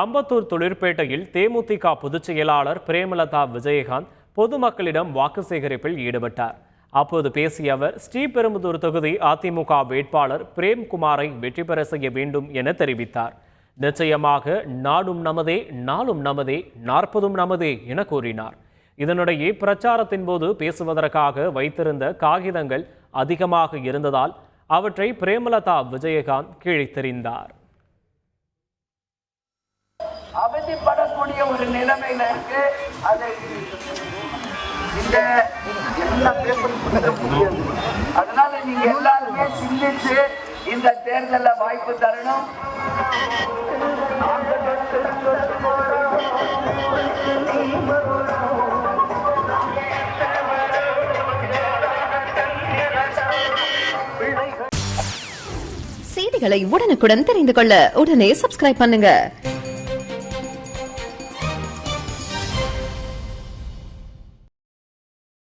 அம்பத்தூர் தொழிற்பேட்டையில் தேமுதிக பொதுச் செயலாளர் பிரேமலதா விஜயகாந்த் பொதுமக்களிடம் வாக்கு சேகரிப்பில் ஈடுபட்டார். அப்போது பேசிய அவர் ஸ்ரீபெரும்புதூர் தொகுதி அதிமுக வேட்பாளர் பிரேம்குமாரை வெற்றி பெற செய்ய வேண்டும் என தெரிவித்தார். நிச்சயமாக நாடும் நமதே நாளும் நமதே நாற்பதும் நமதே என கூறினார். இதனிடையே பிரச்சாரத்தின் போது பேசுவதற்காக வைத்திருந்த காகிதங்கள் அதிகமாக இருந்ததால் அவற்றை பிரேமலதா விஜயகாந்த் கிழித்தெறிந்தார் அவதிப்படக்கூடிய ஒரு நிலைமையில இருக்கு. அதை இந்த எல்லா பேப்பரும் கொடுக்க முடியாது அதனால நீங்க எல்லாருமே சிந்திச்சு இந்த தேர்தல வாய்ப்பு தரணும். செய்திகளை உடனுக்குடன் தெரிந்து கொள்ள உடனே சப்ஸ்கிரைப் பண்ணுங்க.